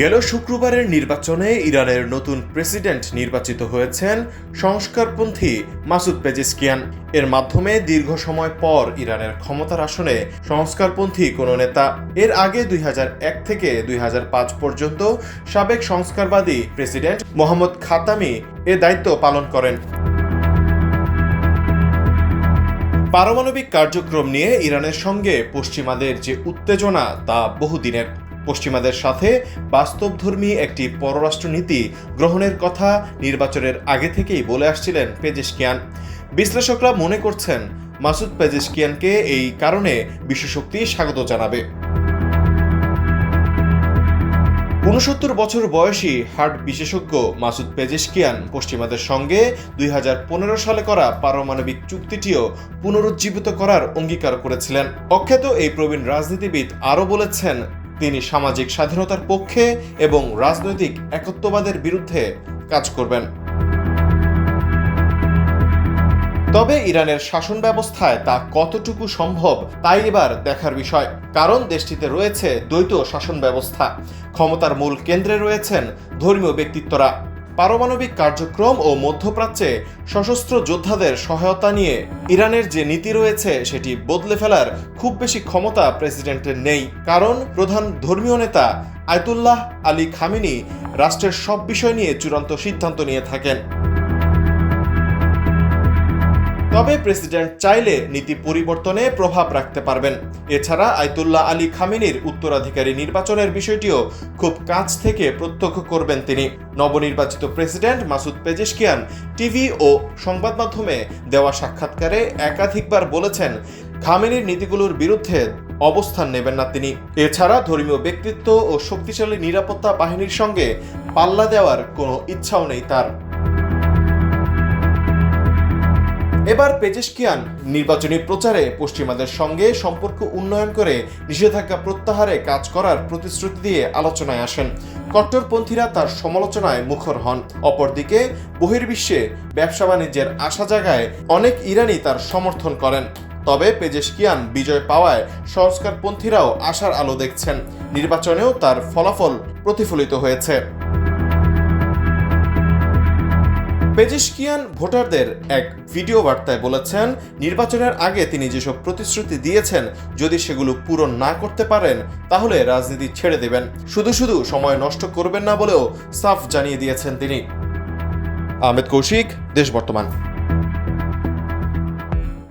গেল শুক্রবারের নির্বাচনে ইরানের নতুন প্রেসিডেন্ট নির্বাচিত হয়েছেন সংস্কারপন্থী মাসুদ পেজিস্কিয়ান। এর মাধ্যমে দীর্ঘ সময় পর ইরানের ক্ষমতার আসনে সংস্কারপন্থী কোনো নেতা, এর আগে দুই হাজার এক থেকে দুই হাজার পাঁচ পর্যন্ত সাবেক সংস্কারবাদী প্রেসিডেন্ট মোহাম্মদ খাতামি এ দায়িত্ব পালন করেন। পারমাণবিক কার্যক্রম নিয়ে ইরানের সঙ্গে পশ্চিমাদের যে উত্তেজনা তা বহুদিনের। পশ্চিমাদের সাথে বাস্তবধর্মী একটি পররাষ্ট্রনীতি গ্রহণের কথা নির্বাচনের আগে থেকেই বলে আসছিলেন পেজেশকিয়ান। বিশ্লেষকরা মনে করছেন, মাসুদ পেজেশকিয়ানকে এই কারণে বিশ্বশক্তি স্বাগত জানাবে। উনসত্তর বছর বয়সী হার্ট বিশেষজ্ঞ মাসুদ পেজেশকিয়ান পশ্চিমাদের সঙ্গে দুই হাজার পনেরো সালে করা পারমাণবিক চুক্তিটিও পুনরুজ্জীবিত করার অঙ্গীকার করেছিলেন। অখ্যাত এই প্রবীণ রাজনীতিবিদ আরও বলেছেন তিনি সামাজিক স্বাধীনতার পক্ষে এবং রাজনৈতিক একত্ববাদের বিরুদ্ধে কাজ করবেন। তবে ইরানের শাসন ব্যবস্থায় তা কতটুকু সম্ভব, তাই এবার দেখার বিষয়। কারণ দেশটিতে রয়েছে দ্বৈত শাসন ব্যবস্থা। ক্ষমতার মূল কেন্দ্রে রয়েছেন ধর্মীয় ব্যক্তিত্বরা। পারমাণবিক কার্যক্রম ও মধ্যপ্রাচ্যে সশস্ত্র যোদ্ধাদের সহায়তা নিয়ে ইরানের যে নীতি রয়েছে, সেটি বদলে ফেলার খুব বেশি ক্ষমতা প্রেসিডেন্টের নেই। কারণ প্রধান ধর্মীয় নেতা আয়তুল্লাহ আলী খামিনি রাষ্ট্রের সব বিষয় নিয়ে চূড়ান্ত সিদ্ধান্ত নিয়ে থাকেন। তবে প্রেসিডেন্ট চাইলে নীতি পরিবর্তনে প্রভাব রাখতে পারবেন। এছাড়া আয়তুল্লাহ আলী খামিনির উত্তরাধিকারী নির্বাচনের বিষয়টিও খুব কাছ থেকে প্রত্যক্ষ করবেন তিনি। নবনির্বাচিত প্রেসিডেন্ট মাসুদ পেজেশকিয়ান টিভি ও সংবাদ মাধ্যমে দেওয়া সাক্ষাৎকারে একাধিকবার বলেছেন, খামেনির নীতিগুলোর বিরুদ্ধে অবস্থান নেবেন না তিনি। এছাড়া ধর্মীয় ব্যক্তিত্ব ও শক্তিশালী নিরাপত্তা বাহিনীর সঙ্গে পাল্লা দেওয়ার কোনো ইচ্ছাও নেই তার। এবার পেজেশকিয়ান নির্বাচনী প্রচারে পশ্চিমাদের সঙ্গে সম্পর্ক উন্নয়ন করে নিষেধাজ্ঞা প্রত্যাহারে কাজ করার প্রতিশ্রুতি দিয়ে আলোচনায় আসেন। কট্টরপন্থীরা তার সমালোচনায় মুখর হন। অপরদিকে, বহির্বিশ্বে ব্যবসা বাণিজ্যের আশা জায়গায় অনেক ইরানি তার সমর্থন করেন। তবে পেজেশকিয়ান বিজয় পাওয়ায় সংস্কারপন্থীরাও আশার আলো দেখছেন। নির্বাচনেও তার ফলাফল প্রতিফলিত হয়েছে। পেজিশকিয়ান ভোটারদের এক ভিডিও বার্তায় বলেছেন, নির্বাচনের আগে তিনি যেসব প্রতিশ্রুতি দিয়েছেন, যদি সেগুলো পূরণ না করতে পারেন, তাহলে রাজনীতি ছেড়ে দেবেন। শুধু শুধু সময় নষ্ট করবেন না বলেও সাফ জানিয়ে দিয়েছেন তিনি। আহমেদ কৌশিক, দেশ বর্তমান।